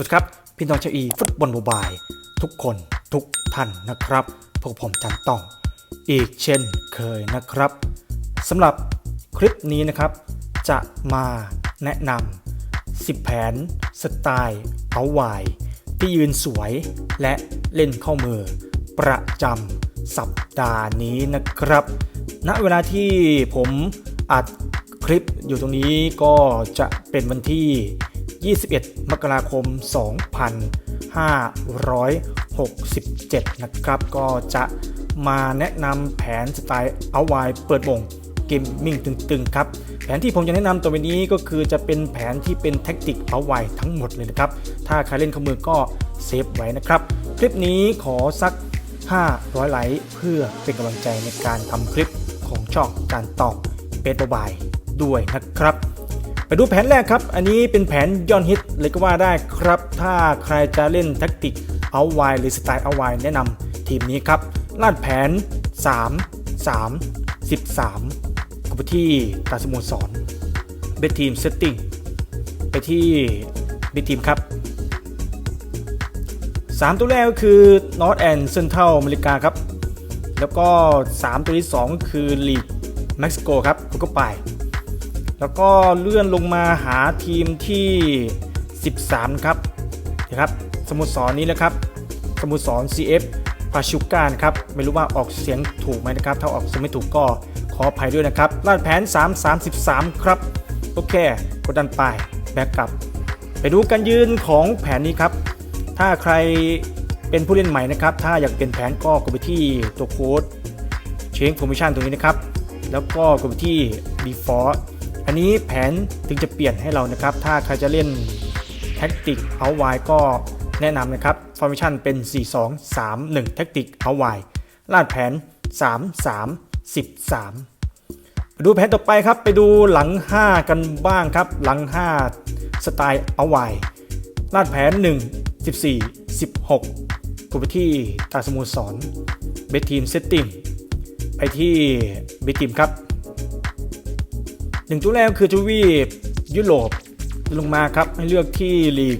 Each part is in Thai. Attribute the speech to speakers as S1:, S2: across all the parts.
S1: วัสดีครับ พี่น้องชาวอีฟุตบอลโมบาย ทุกคนทุกท่านนะครับ พวกผมจันต้อง อีกเช่นเคยนะครับสำหรับคลิปนี้นะครับ จะมาแนะนำ10 แผนสไตล์เอาไวที่ยืนสวยและเล่นเข้ามือ ประจำสัปดาห์นี้นะครับ ณเวลาที่ผมอัดคลิปอยู่ตรงนี้ก็จะเป็นวันที่ 21 มกราคม 2567 นะครับ ก็จะมาแนะนำแผนสไตล์เอาไวเปิดวงเกมมิ่งตึงๆครับแผนที่ผมจะแนะนำตัวนี้ก็คือจะเป็นแผนที่เป็นแท็กติกเอาไวทั้งหมดเลยนะครับ ถ้าใครเล่นเข้ามือก็เซฟไว้นะครับ คลิปนี้ขอสัก 500 ไลค์เพื่อเป็นกำลังใจในการทำคลิปของช่องการตอบเป็ดบายด้วยนะครับ ไปดูแผนแรกครับ อันนี้เป็นแผนยอดฮิตเลยก็ว่าได้ครับ ถ้าใครจะเล่นแท็กติกเอาไวหรือสไตล์เอาไวแนะนำทีมนี้ครับ ลาดแผน 3 3 13ก็ไปที่ตาสโมสรเบททีมเซตติ้งไปที่เบททีมครับ 3 ตัวแรกก็คือ North and Central อเมริกาครับ แล้วก็ 3 ตัวที่2ก็คือลีกเม็กซิโกครับคุณก็ไป แล้วก็เลื่อนลงมาหาทีมที่ 13 ครับนะครับสโมสรนี้นะครับสโมสร CF พาชูการครับไม่รู้ว่าออกเสียงถูกไหมนะครับ ถ้าออกเสียงไม่ถูกก็ขออภัยด้วยนะครับลาดแผน 3 33 ครับ โอเค กดดันไปแบ็กกลับ ไปดูการยืนของแผนนี้ครับ ถ้าใครเป็นผู้เล่นใหม่นะครับ ถ้าอยากเปลี่ยนแผนก็กดไปที่ตัวโค้ด Change Formation ตรงนี้นะครับ แล้วก็กดไปที่ Default อันนี้แผนถึงจะเปลี่ยนให้เรานะครับ ถ้าใครจะเล่นแท็กติกเอาไวก็แนะนำนะครับ Formation เป็น 4 2 3 1แท็กติกเอาไวลาดแผน 3 3 13 ดูแผนต่อไปครับ ไปดูหลัง 5 กันบ้างครับ หลัง 5 สไตล์เอาไวลาดแผน 1 14 16กดไปที่ตาสโมสรเบททีมเซตติ้งไปที่เบททีมครับ หนึ่งตัวแรกคือทวีปยุโรปลงมาครับให้เลือกที่ลีก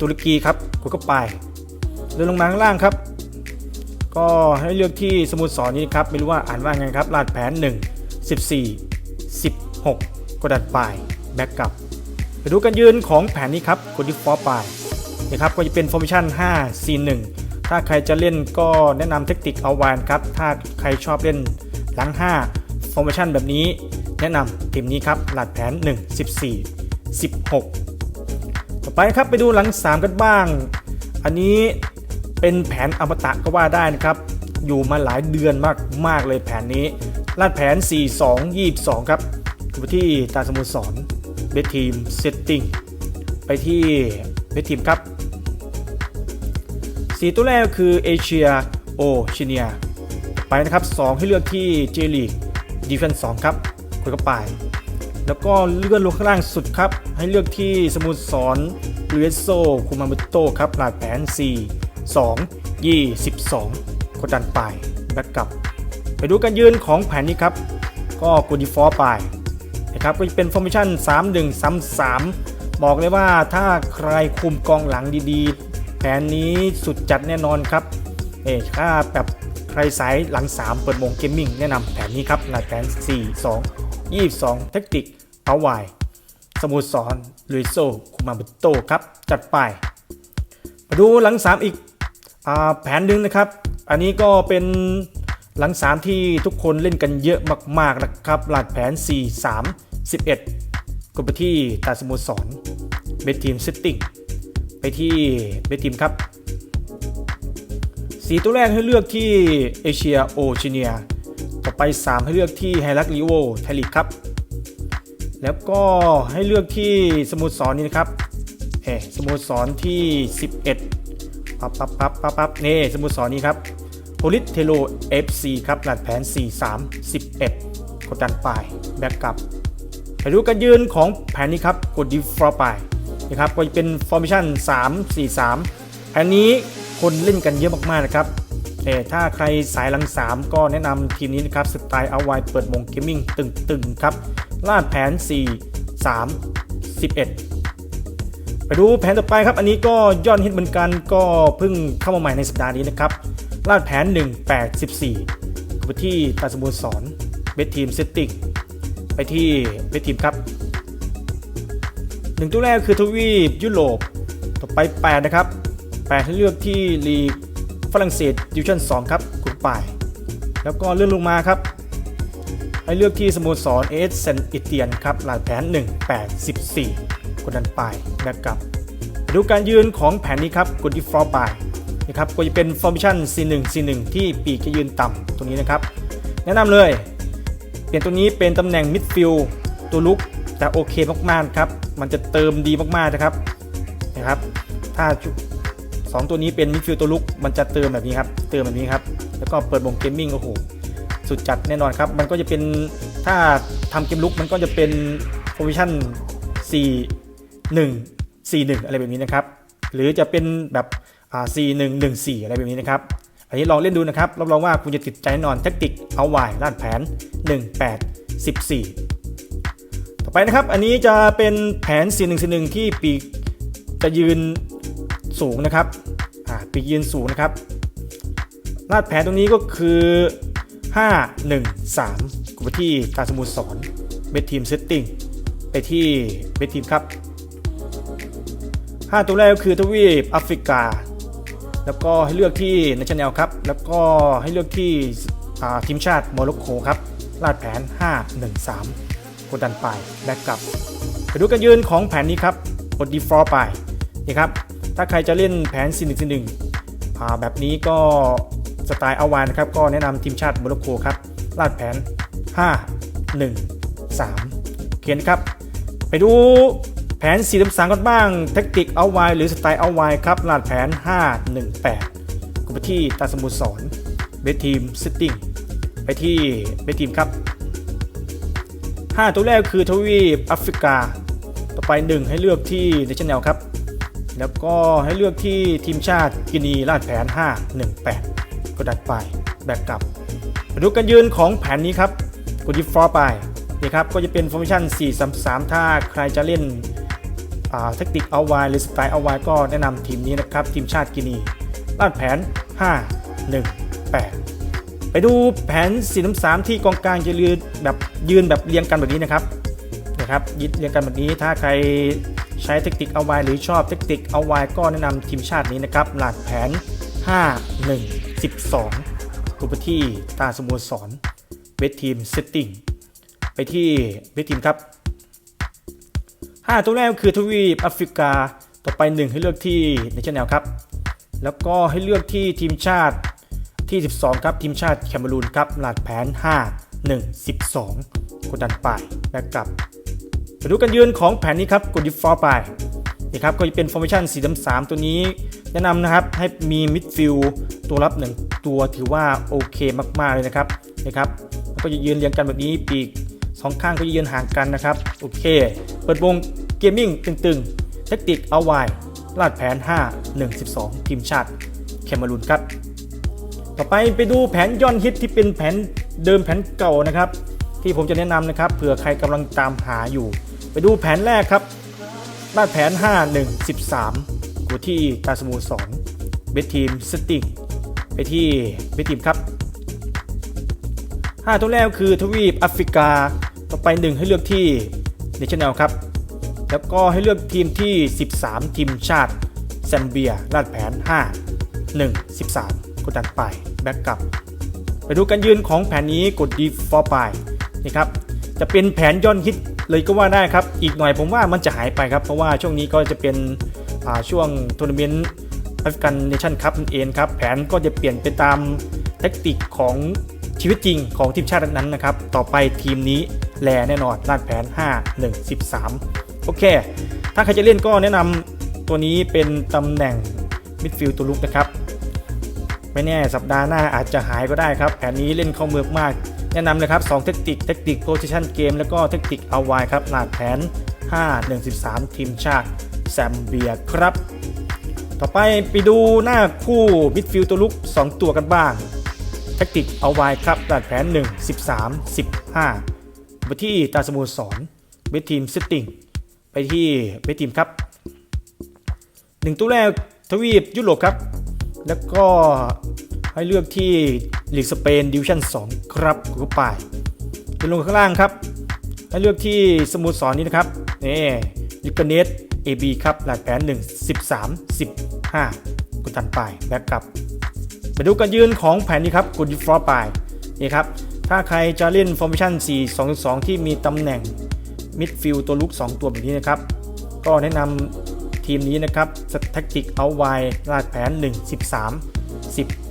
S1: ตุรกีครับกดเข้าไปเดินลงมาข้างล่างครับ ก็ให้เลือกที่สมุทรสอนนี้ครับไม่รู้ว่าอ่านว่าไงครับลาดแผน 1 14 16กดดันไปแบ็กกลับไปดูกันยืนของแผนนี้ครับกดที่ฟอร์ไปนะครับก็จะเป็นฟอร์มชั่น5 4 1 ถ้าใครจะเล่นก็แนะนำเทคนิคเอาวานครับ ถ้าใครชอบเล่นหลัง 5 ฟอร์มชั่นแบบนี้ แนะนำทีมนี้ครับหลัดแผน 1 14 16 ต่อไปครับไปดูหลัง 3 กันบ้าง อันนี้เป็นแผนอมตะก็ว่าได้นะครับ อยู่มาหลายเดือนมากมากเลยแผนนี้ลาดแผน 4 2 22 ครับไปที่ตาสโมุสรเบททีมเซตติ้งไปที่เบททีมครับสีตัวแรกคือเอเชียโอเชียไปนะครับ 2 ให้เลือกที่เจลีกดีเฟนส์2ครับ กดเข้าไป แล้วก็เลื่อนลงข้างล่างสุดครับ ให้เลือกที่สมุทรสอนเรโซคุมามุโตครับหลาดแผน 4 2 22กดดันไปแบ็กกลับ ไปดูการยืนของแผนนี้ครับ ก็กดดีฟอลไปนะครับก็จะเป็นฟอร์มชั่น 3 1 3 3 บอกเลยว่าถ้าใครคุมกองหลังดีๆ แผนนี้สุดจัดแน่นอนครับเอ้ถ้าแบบใครสายหลัง 3 เปิดมงเกมมิ่งแนะนำแผนนี้ครับหลาดแผน 4 2 22แท็กติกเอาไวสมุทรสอนลุยโซคุมาบุโตครับ จัดไป มาดูหลัง 3 อีกอแผนหนึ่งนะครับ อันนี้ก็เป็นหลัง 3 ที่ทุกคนเล่นกันเยอะมาก ๆ นะครับหลัดแผน 4 3 11กดไปที่ตาสโมุทรสอนเบททีมเซตติ้งไปที่เบททีมครับ สีตัวแรกให้เลือกที่เอเชียโอเชียเนีย ไป 3 ให้เลือกที่ไฮรักลิโวไทยลีกครับ แล้วก็ให้เลือกที่สโมุทรสอนนี่นะครับเออสโมุทรสอนที่ 11 ปั๊บปั๊บปั๊บปั๊บปั๊บนี่สโมุทรสอนนี้ครับโพลิสเทโล FC ครับหลัดแผน 4 3 11 กดดันไปแบ็กกลับไปดูการยืนของแผนนี้ครับ กดดิฟฟอร์ไปนะครับก็จะเป็นฟอร์มิชั่น 3 4 3 อันนี้คนเล่นกันเยอะมากๆนะครับ แต่ถ้าใครสายหลัง 3 ก็แนะนำทีมนี้นะครับสไตล์เอาไว้เปิดวงเกมมิ่งตึงๆครับลาดแผน 4 3 11ไปไปดูแผนต่อไปครับ อันนี้ก็ยอดฮิตเหมือนกันก็เพิ่งเข้ามาใหม่ในสัปดาห์นี้นะครับลาดแผน 184ไปที่ตาสมุสรเบสทีมเซตติ้งไปที่เบสทีมครับหนึ่งตัวแรกคือทวีปยุโรปต่อไป 8 นะครับ 8 ให้เลือกที่ลีก ฝรั่งเศสดิวชั่น 2 ครับกลุ่มป่าย แล้วก็เลื่อนลงมาครับ ให้เลือกที่สโมสรเอสเซนอิเตียนครับหลายแผน 184กดดันไปแบบกลับ ดูการยืนของแผนนี้ครับกดที่ฟลอร์ไปนะครับก็จะเป็นฟอร์มชั่น C1 C1 ที่ปีกจะยืนต่ำตรงนี้นะครับ แนะนำเลย เปลี่ยนตัวนี้เป็นตำแหน่งมิดฟิลด์ตัวลุกแต่โอเคมากๆครับ มันจะเติมดีมากๆนะครับนะครับ ถ้า จุสองตัวนี้เป็นมิดฟิลด์ตัวลุกมันจะเติมแบบนี้ครับ เติมแบบนี้ครับ แล้วก็เปิดวงเกมมิ่งโอ้โหสุดจัดแน่นอนครับ มันก็จะเป็นถ้าทำเกมลุกมันก็จะเป็นโฟมิชั่น4 1 4 1 อะไรแบบนี้นะครับ หรือจะเป็นแบบอ่า4 1 1 4 อะไรแบบนี้นะครับ อันนี้ลองเล่นดูนะครับ รับรองว่าคุณจะติดใจแน่นอนแทคติกเอาไว้ลาดแผน 1 8 14 ต่อไปนะครับ อันนี้จะเป็นแผน 4 1 4 1 ที่ปีกจะยืน สูงนะครับปีกยืนสูงนะครับลาดแผนตรงนี้ก็คือ 5 1 3กูไปที่ตาสมุสรเบททีมเซตติ้งไปที่เบททีมครับ 5 ตัวแรกก็คือทวีปแอฟริกา แล้วก็ให้เลือกที่ในชแนลครับ แล้วก็ให้เลือกที่ทีมชาติโมร็อกโกครับลาดแผน 5 1 3กดดันไปแบ็กกลับไปดูกันยืนของแผนนี้ครับกด default ไปนี่ครับ ถ้าใครจะเล่นแผน4 1 4 1อ่าแบบนี้ก็สไตล์เอาวานนะครับ ก็แนะนำทีมชาติโมร็อกโกครับ ลาดแผน 5 1 3เขียนครับ ไปดูแผน4 3 3กันบ้างแทคติกเอาไวหรือสไตล์เอาไวครับลาดแผน 5 1 8กูไปที่ตาสมุทรสอนเบสทีมซิตติ้งไปที่เบสทีมครับ 5 ตัวแรกคือทวีปแอฟริกา ต่อไป 1 ให้เลือกที่ในชแนลครับ แล้วก็ให้เลือกที่ทีมชาติกินีลาดแผน 5 1 8 ก็ดัดไปแบกกลับมาดูกันยืนของแผนนี้ครับกดยิฟอร์ไปนี่ครับก็จะเป็นฟอร์มชั่น 4 3 3 ถ้าใครจะเล่นแทคติกเอาไวหรือสไตล์เอาไวก็แนะนำทีมนี้นะครับ ทีมชาติกินีลาดแผน 5 1 8 ไปดูแผน 4 3 3ที่กองกลางจะยืนแบบยืนแบบเรียงกันแบบนี้นะครับนะครับยึดเรียงกันแบบนี้ถ้าใคร ใช้เทคนิคเอาไว้หรือชอบเทคนิคเอาไว้ก็แนะนำทีมชาตินี้นะครับ หลักแผน 5 1 12กูไปที่ตาสโมสรเวททีมเซตติ้งไปที่เวททีมครับ 5 ตัวแรกก็คือทวีปแอฟริกาต่อไป 1 ให้เลือกที่ในชแนลครับ แล้วก็ให้เลือกที่ทีมชาติที่ 12 ครับ ทีมชาติแคเมรูนครับหลักแผน 5 1 12กดดันไปแบกกลับ ไปดูกันยืนของแผนนี้ครับกด default ไปนี่ครับก็จะเป็น formation 4 3 3ตัวนี้ แนะนำนะครับให้มีมิดฟิลตัวรับ1ตัวถือว่าโอเคมากๆเลยนะครับนี่ครับแล้วก็จะยืนเรียงกันแบบนี้ปีกสองข้างก็จะยืนห่างกันนะครับโอเค เปิดวงเกมมิ่งตึงๆ เทคนิคเอาไว้ลาดแผน 5 1 12 ทีมชาติแคเมรูนครับ ต่อไปไปดูแผนย้อนฮิตที่เป็นแผนเดิมแผนเก่านะครับ ที่ผมจะแนะนำนะครับเผื่อใครกำลังตามหาอยู่ ไปดูแผนแรกครับลาดแผน 5 1 13กูที่ตาสมูสอนเบสทีมสติ้งไปที่เบสทีมครับ 5 ตัวแรกคือทวีปแอฟริกา ต่อไป 1 ให้เลือกที่เนชั่นแนลครับ แล้วก็ให้เลือกทีมที่ 13 ทีมชาติแซมเบียลาดแผน 5 1 13 กดดันไปแบ็กกลับ ไปดูการยืนของแผนนี้กด default ไปนี่ครับ จะเป็นแผนย้อนฮิต เลยก็ว่าได้ครับ อีกหน่อยผมว่ามันจะหายไปครับ เพราะว่าช่วงนี้ก็จะเป็นช่วงทัวร์นาเมนต์แอฟริกันเนชั่นคัพนั่นเองครับ แผนก็จะเปลี่ยนไปตามแทคติกของชีวิตจริงของทีมชาตินั้นนะครับ ต่อไปทีมนี้แลแน่นอนลาดแผน 5 1 13 โอเค ถ้าใครจะเล่นก็แนะนำตัวนี้เป็นตำแหน่งมิดฟิลด์ตัวลุกนะครับ ไม่แน่สัปดาห์หน้าอาจจะหายก็ได้ครับ แผนนี้เล่นเข้าเมืองมาก แนะนำเลยครับ2เทคนิคเทคนิคโพซิชันเกมแล้วก็เทคนิคเอาไว้ครับหลากแผน 5 1 13 ทีมชาติแซมเบียครับ ต่อไปไปดูหน้าคู่มิดฟิลด์ตัวลุก 2 ตัวกันบ้าง เทคนิคเอาไว้ครับหลากแผน 1 13 15 ไปที่ตาสโมูสรเบสทีมซิตติ้งไปที่เบสทีมครับหนึ่งตู้แรกทวีปยุโรปครับ แล้วก็ ให้เลือกที่ลีกสเปนดิวชั่น 2 ครับกดเข้าไปไปลงข้างล่างครับ ให้เลือกที่สโมุดสอนนี้นะครับนี่ลิกเนส AB ครับหลักแผน 1 13 15กดตันไปแบ็กกลับไปดูการยืนของแผนนี้ครับกดยูฟลอไปนี่ครับถ้าใครจะเล่นฟอร์มชั่น 4 2 2 ที่มีตำแหน่งมิดฟิลด์ตัวลุก 2 ตัวแบบนี้นะครับ ก็แนะนำทีมนี้นะครับสแท็กติกเอาไว้ลากแผน 1 13 15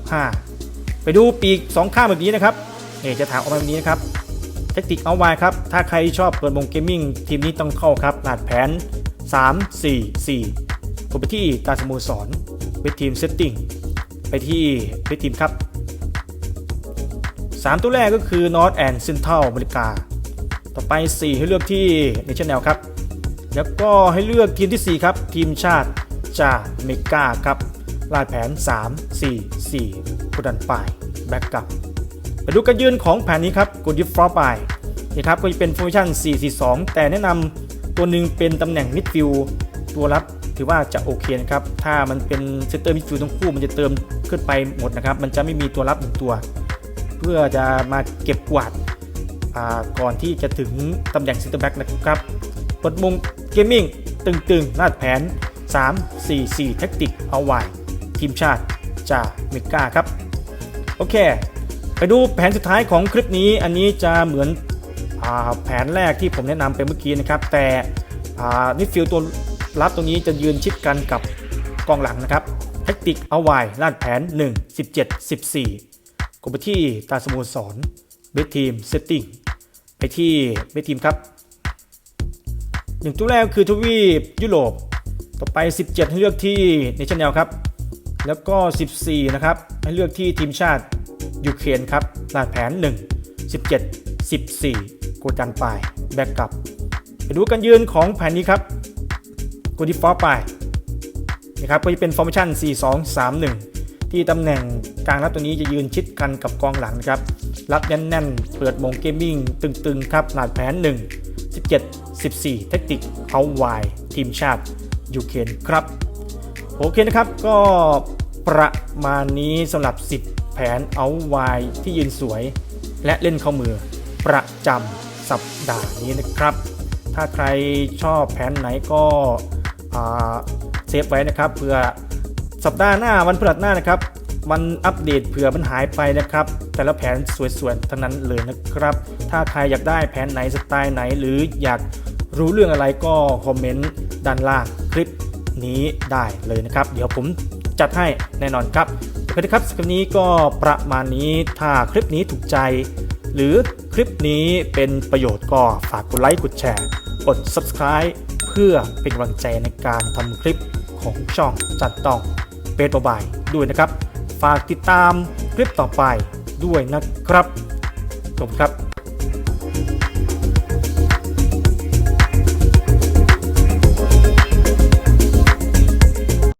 S1: ไปดูปีก2ข้างแบบนี้นะครับเนี่จะถามออกมาแบบนี้นะครับแทคติกเอาไว้ครับ ถ้าใครชอบเปิดวงเกมมิ่งทีมนี้ต้องเข้าครับหลาดแผน 3 4 4กดไปที่ตาสโมสรเวททีมเซตติ้งไปที่เวททีมครับ 3 ตัวแรกก็คือ North and Central อเมริกา ต่อไป 4 ให้เลือกที่ National ครับ แล้วก็ให้เลือกทีมที่ 4 ครับ ทีมชาติจากอเมริกาครับ ลาดแผน 3 4 4กดดันไปแบ็กกลับไปดูการยืนของแผนนี้ครับกดยิฟฟลอไปนี่ครับก็จะเป็นโฟร์ชั่น 442 แต่แนะนำตัวหนึ่งเป็นตำแหน่งมิดฟิลด์ตัวรับถือว่าจะโอเคนะครับ ถ้ามันเป็นเซนเตอร์มิดฟิลด์ทั้งคู่มันจะเติมขึ้นไปหมดนะครับ มันจะไม่มีตัวรับหนึ่งตัว เพื่อจะมาเก็บกวาดาก่อนที่จะถึงตำแหน่งเซนเตอร์แบ็กนะครับเปิดมุมเกมมิ่งตึงๆลาดแผน 3 4 4 แท็กติกเอาไว้ ทีมชาติจาเมกาครับ โอเค ไปดูแผนสุดท้ายของคลิปนี้อันนี้จะเหมือนอแผนแรกที่ผมแนะนำไปเมื่อกี้นะครับ แต่นิฟิลตัวรับตรงนี้จะยืนชิดกันกับกองหลังนะครับแท็กติกเอาไว้ลาดแผน 1 17 14กดไปที่ตาสโมสรเบสทีมเซตติ้งไปที่เบสทีมครับหนึ่งตัวแรกคือทวีปยุโรปต่อไป 17ให้เลือกที่เนชั่นแนลครับ แล้วก็ 14 นะครับ ให้เลือกที่ทีมชาติยูเครนครับลาดแผน 1 17 14กดันไปแบ็กกลับ ไปดูกันยืนของแผนนี้ครับกดดีฟอไปนะครับก็จะเป็นฟอร์มชั่น 4 2 3 1 ที่ตำแหน่งกลางรับตัวนี้จะยืนชิดกันกับกองหลังนะครับ รับแน่นๆ เปิดมงเกมมิ่งตึงๆ ครับลาดแผน 1 17 14 เทคนิคเอาไวทีมชาติยูเครนครับ โอเคนะครับก็ประมาณนี้สำหรับ 10 แผนเอาไวที่ยืนสวย และเล่นเข้ามือประจำสัปดาห์นี้นะครับ ถ้าใครชอบแผนไหนก็เซฟไว้นะครับเผื่อสัปดาห์หน้าวันพฤหัสหน้านะครับมันอัปเดตเผื่อมันหายไปนะครับ แต่ละแผนสวยๆทั้งนั้นเลยนะครับ ถ้าใครอยากได้แผนไหนสไตล์ไหน หรืออยากรู้เรื่องอะไรก็คอมเมนต์ด้านล่างคลิป นี้ได้เลยนะครับ เดี๋ยวผมจัดให้แน่นอนครับโอเคครับสำหรับนี้ก็ประมาณนี้ถ้าคลิปนี้ถูกใจ หรือคลิปนี้เป็นประโยชน์ก็ฝากกดไลค์กดแชร์กด subscribe เพื่อเป็นกำลังใจในการทำคลิปของช่องจัดต้องเป็นบายด้วยนะครับ ฝากติดตามคลิปต่อไปด้วยนะครับ ขอบคุณครับ